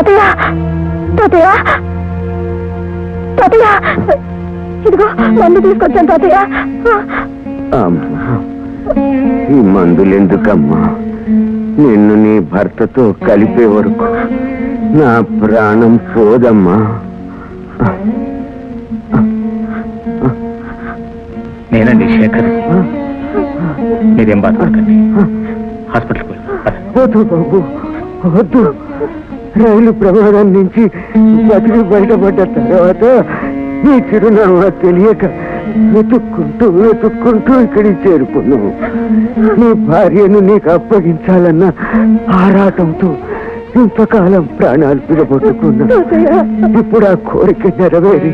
తాతయ్య తాతయ్య తాతయ్య ఇదిగో మందు తీసుకొచ్చాను తాతయ్య అమ్మా ఈ మందులెందుకమ్మా? నిన్ను నీ భర్తతో కలిపే వరకు నా ప్రాణం పోదమ్మా. నేనండి శేఖర్. మీరేం బాధపడకండి. హాస్పిటల్కి వద్దు బాబు వద్దు. రైలు ప్రమాదం నుంచి బతికి బయటపడ్డ తర్వాత నీ చిరునామా తెలియక వెతుక్కుంటూ వెతుక్కుంటూ ఇక్కడికి చేరుకున్నావు. నీ భార్యను నీకు అప్పగించాలన్న ఆరాటంతో ఇంతకాలం ప్రాణాలు పిలబొట్టుకున్నా ఇప్పుడు ఆ కోరిక నెరవేరి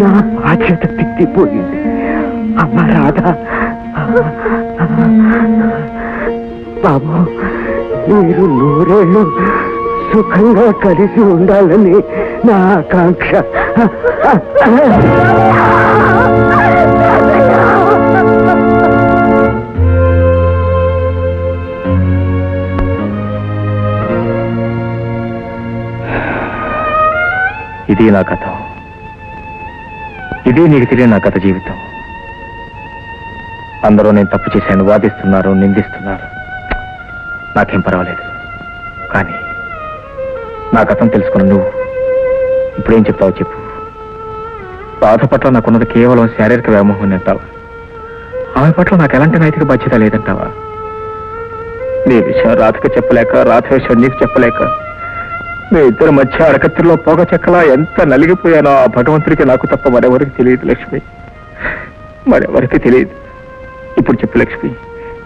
నా బాధ్యత తిట్టిపోయింది. అమ్మ రాధా. బాబు మీరు నూరేళ్ళు సుఖంగా కలిసి ఉండాలని నా ఆకాంక్ష. ఇది నా కథ. ఇది నీకు తెలియని నా కథ జీవితం. అందరూ నేను తప్పు చేశాను వాదిస్తున్నారు నిందిస్తున్నారు. నాకేం పర్వాలేదు. కానీ నా కథం తెలుసుకున్న నువ్వు ఇప్పుడేం చెప్తావు చెప్పు. బాధ పట్ల నాకున్నది కేవలం శారీరక వ్యామోహం అంటావా? ఆమె పట్ల నాకు ఎలాంటి నైతిక బాధ్యత లేదంటావా? నీ విషయం రాధకు చెప్పలేక రాధ విషయం నీకు చెప్పలేక మీ ఇద్దరి మధ్య అరకత్తిలో పొగ చెక్కలా ఎంత నలిగిపోయానో ఆ భగవంతుడికి నాకు తప్ప మరెవరికి తెలియదు లక్ష్మి. మరెవరికి తెలియదు. ఇప్పుడు చెప్పు లక్ష్మి.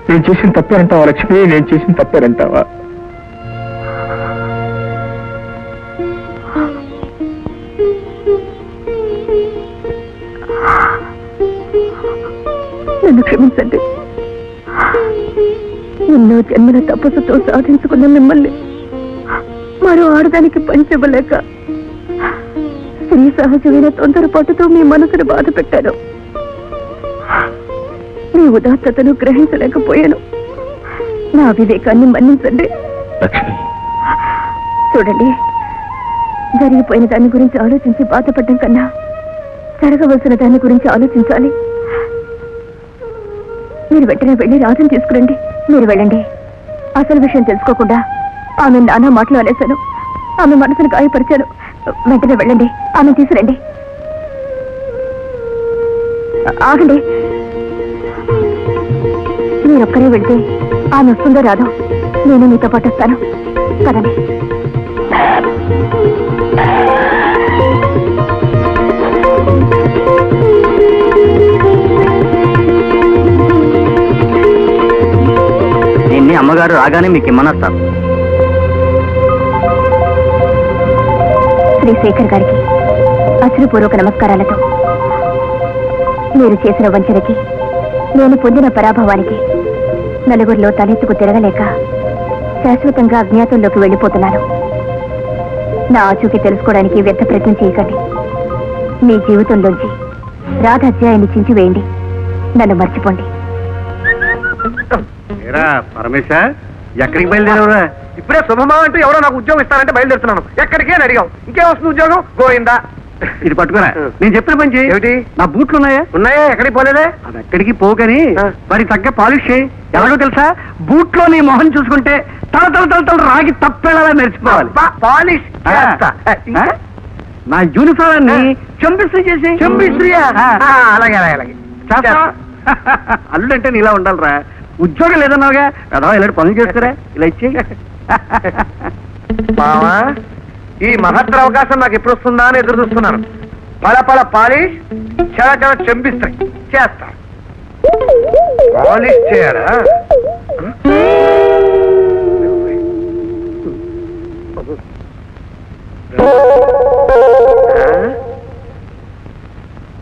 నేను చేసిన తప్పేనంటావా లక్ష్మి? నేను చేసిన తప్పేనంటావా? క్షమించండి. ఎన్నో జన్మల తపస్సుతో సాధించుకున్న మిమ్మల్ని మరో ఆడదానికి పంచివ్వలేక స్త్రీ సహజమైన తొందరపాటుతో మీ మనసును బాధ పెట్టాను. మీ ఉదాత్తతను గ్రహించలేకపోయాను. నా వివేకాన్ని మన్నించండి. చూడండి జరిగిపోయిన దాని గురించి ఆలోచించి బాధపడడం కన్నా జరగవలసిన దాని గురించి ఆలోచించాలి. మీరు వెంటనే వెళ్ళి రాజుని తీసుకురండి. మీరు వెళ్ళండి. అసలు విషయం తెలుసుకోకుండా ఆమె నానా మాటలు అనేశాను. ఆమె మనసును గాయపరిచాను. వెంటనే వెళ్ళండి. ఆమె తీసుకురండి. ఆగండి. మీరొక్కరే వెళ్తే ఆమె వస్తుందో రాదో నేను మీతో పాటు వస్తాను. కదండి. గారు రాగానే మీకు ఇమ్మనొస్తారు. శ్రీ శేఖర్ గారికి అశ్రుపూర్వక నమస్కారాలతో. మీరు చేసిన వంచనకి నేను పొందిన పరాభవానికి నలుగురిలో తలెత్తుకు తిరగలేక శాశ్వతంగా అజ్ఞాతంలోకి వెళ్ళిపోతున్నాను. నా ఆచూకీ తెలుసుకోవడానికి వ్యర్థ ప్రయత్నం చేయకండి. మీ జీవితంలోంచి రాధ అధ్యాయాన్ని చించివేయండి. నన్ను మర్చిపోండి. పరమేశ ఎక్కడికి బయలుదేరవురా? ఇప్పుడే శుభమా అంటూ ఎవరో నాకు ఉద్యోగం ఇస్తారంటే బయలుదేరుతున్నాను. ఎక్కడికి అని అడిగాం ఇంకేం వస్తుంది ఉద్యోగం? గోయిందా ఇది పట్టుకోరా. నేను చెప్పిన పని చేయి. ఏమిటి? నా బూట్లు ఉన్నాయా? ఉన్నాయా? ఎక్కడికి పోలేదే? అది ఎక్కడికి పోకని. మరి తగ్గ పాలిష్ చేయి. ఎలాగో తెలుసా? బూట్లో నీ మొహం చూసుకుంటే తల తల తల తల రాగి తప్పేలా మెరిచిపోవాలి పాలిష్? నా యూనిఫామ్ని చేసి. ఆ, అలాగే అలాగే అలాగే? అల్లుడంటే నీలా ఉండాలిరా. ఉద్యోగం లేదన్నావుగా? కదా ఇలాంటి పనులు చేస్తారా? ఇలా ఇచ్చి మావా ఈ మహత్తర అవకాశం నాకు ఎప్పుడు వస్తుందా అని ఎదురు చూస్తున్నాను పల పల పాలిష్ చాలా చాలా చంపిస్తాయి చేస్తా. పాలిష్ చేయరా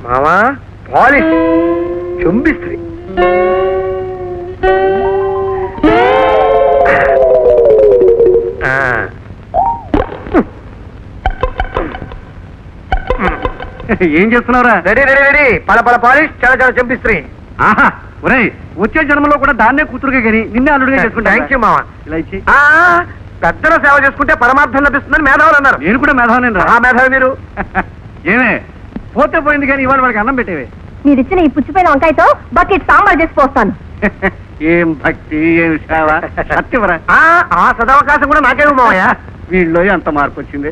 మావా పాలిష్ చంపిస్త్రీ ఏం చేస్తున్నావురా? Ready ready ready. పల పల పాలిష్ చాలా చాలా చంపిస్త్రీ. ఆహా ఒరేయ్ వచ్చే జన్మలో కూడా దాన్నే కూతురుగా గని నిన్నే అల్లుడిగా చేసుకుంటా థ్యాంక్ యూ మావా ఇలా ఇచ్చి. ఆ, పెద్దల సేవ చేసుకుంటే పరమార్థం లభిస్తుందని మేధావులు అన్నారు. నేను కూడా మేధావని రా. ఆ మేధావి మీరు? ఏమే పోతే పోయింది కానీ ఇవాళ వాడికి అన్నం పెట్టేవే. మీరిచ్చిన ఈ పుచ్చిపోయిన వంకాయతో బకెట్ సాంబార్ చేసి పోస్తాను. ఏం భక్తి ఏం సేవ? సత్యవరా. ఆ ఆ సదవకాశం కూడా నాకేమో మావయ్య. వీళ్ళలో ఎంత మార్పు వచ్చింది.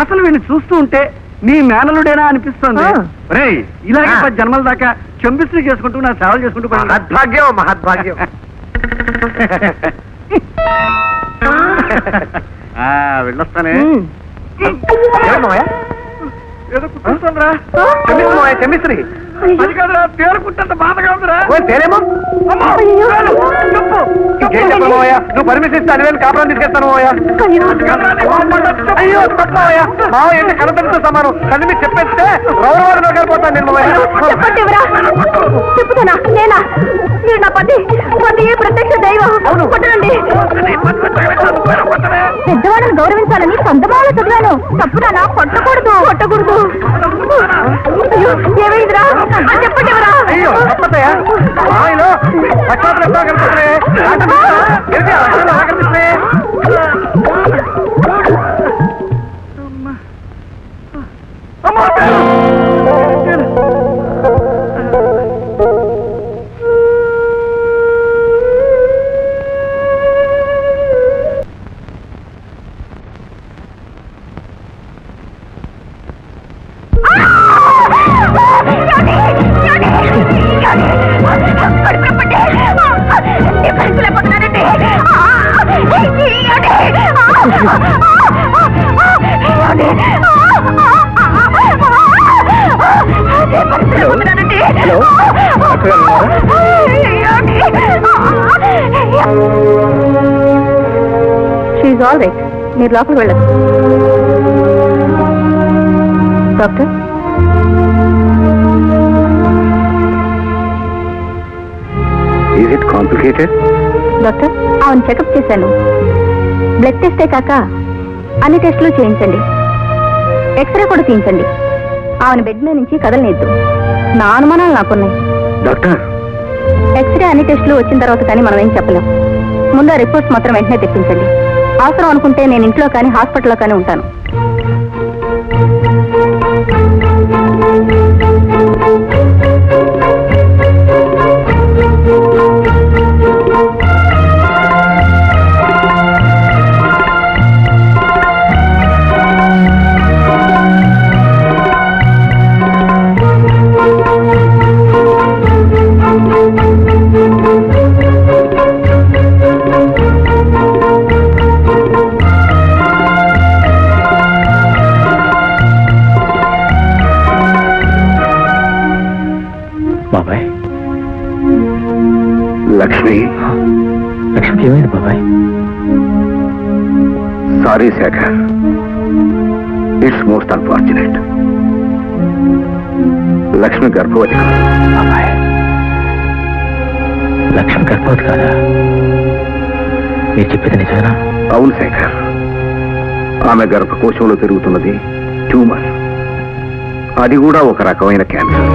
అసలు వీడిని చూస్తూ ఉంటే నీ మేనలుడేనా అనిపిస్తోంది. రేయ్ ఇలాగే. పది జన్మల దాకా చెంబిస్తులు చేసుకుంటూ నా సేవలు చేసుకుంటూ. మహద్భాగ్యం మహద్భాగ్యం. వెళ్ళొస్తానే. ఏదో కుట్టిస్తుందిరా. క్షమిస్తు మావయ్య క్షమిస్త్రీ అది కాదురా తేలుకుంటే బాధగా ఉందిరా. తేలేమో. నువ్వు పర్మిషన్ ఇస్తే అలివేలు కాపురం తీసుకెళ్తాను అయ్యో. మావయ్య. మావయ్య అంటే కనపడితో సమానం. కళ్ళు మీకు చెప్పేస్తే రౌరవారు నగలిపోతాను నేను మావయ్య. చెప్పండి ఎవరా? చెప్పుతానా? నేనా? మీరు నా పతి. పతి ప్రత్యక్ష దైవం. కొట్టండి పెద్దవాళ్ళని గౌరవించాలని చందమామ చదివాను. తప్పుదానా? కొట్టకూడదు. కొట్టకూడదు. ఏమైందిరా? చెప్పండి ఎవరా? అయ్యో తప్పదయ్యా మావయ్యలో పక్షాలు ఎప్పుడో కనిపిస్తున్నాయి షీఈ్ ఆల్ రైట్ మీరు లోపలికి వెళ్ళదు doctor? Is it complicated doctor ఆమెను చెకప్ చేశాను. బ్లడ్ టెస్టే కాక అన్ని టెస్టులు చేయించండి. ఎక్స్రే కూడా తీయించండి. ఆమెను బెడ్ మీద నుంచి కదలనిద్దు నా అనుమానాలు నాకున్నాయి. డాక్టర్? ఎక్స్రే అన్ని టెస్టులు వచ్చిన తర్వాత కానీ మనం ఏం చెప్పలేం. ముందు రిపోర్ట్స్ మాత్రం వెంటనే తెప్పించండి. అవసరం అనుకుంటే నేను ఇంట్లో కానీ హాస్పిటల్లో కానీ ఉంటాను. Sorry Shekhar it's most unfortunate Lakshmi గర్భవతి. బాబాయ్ లక్ష్మి గర్భవతి కాదా? మీరు చెప్పేది నిజమేనా? అవును శేఖర్. ఆమె గర్భకోశంలో పెరుగుతున్నది ట్యూమర్. అది కూడా ఒక రకమైన క్యాన్సర్.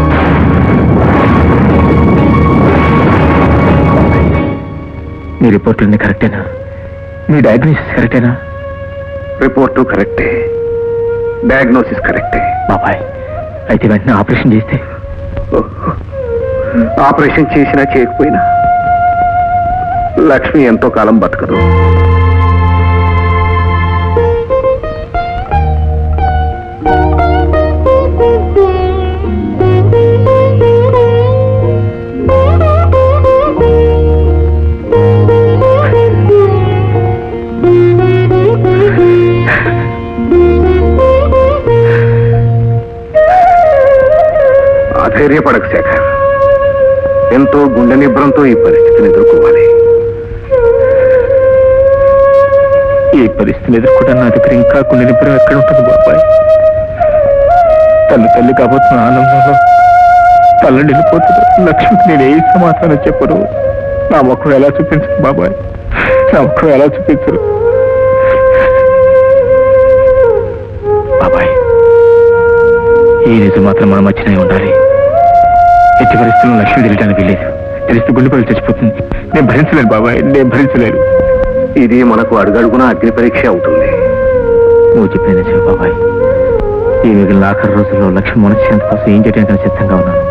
మీ రిపోర్ట్లన్నీ కరెక్టేనా? మీ డయాగ్నోసిస్ కరెక్టేనా? రిపోర్టు కరెక్టే. డయాగ్నోసిస్ కరెక్టే. బాబాయ్ అయితే వెంటనే ఆపరేషన్ చేస్తే? ఆపరేషన్ చేసినా చేయకపోయినా లక్ష్మి ఎంతో కాలం బతకదు. ధైర్యపడక శేఖర్. ఎంతో గుండె నిబ్రంతో ఈ పరిస్థితిని ఎదుర్కోవాలి. ఈ పరిస్థితిని ఎదుర్కోవడం నా దగ్గర ఇంకా కొన్ని నిపుణులు ఎక్కడ ఉంటుంది బాబాయ్? తల్లి తల్లి కాబోతున్న ఆనందంలో తల్లి నిలిపోతుంది లక్ష్మికి నేను ఏ సమాధానం చెప్పను? నా ముఖం ఎలా చూపించరు బాబాయ్? నా ముఖం ఎలా చూపించరు బాబాయ్ ఈ నిజం మాత్రం మన మధ్యనే ఉండాలి. ఎట్టి పరిస్థితుల్లో లక్ష్మి తెలియడానికి వీలేదు తెలిస్తే గుండె పగిలి చచ్చిపోతుంది నేను భరించలేను బాబాయ్ నేను భరించలేను. ఇది మనకు అడుగడుగున అగ్ని పరీక్ష అవుతుంది. నువ్వు చెప్పిన నిజమే బాబాయ్. ఈ మిగిలిన ఆఖరి రోజుల్లో లక్ష్మి మనశ్శాంతి కోసం ఏం చేయడానికి సిద్ధంగా ఉన్నాను?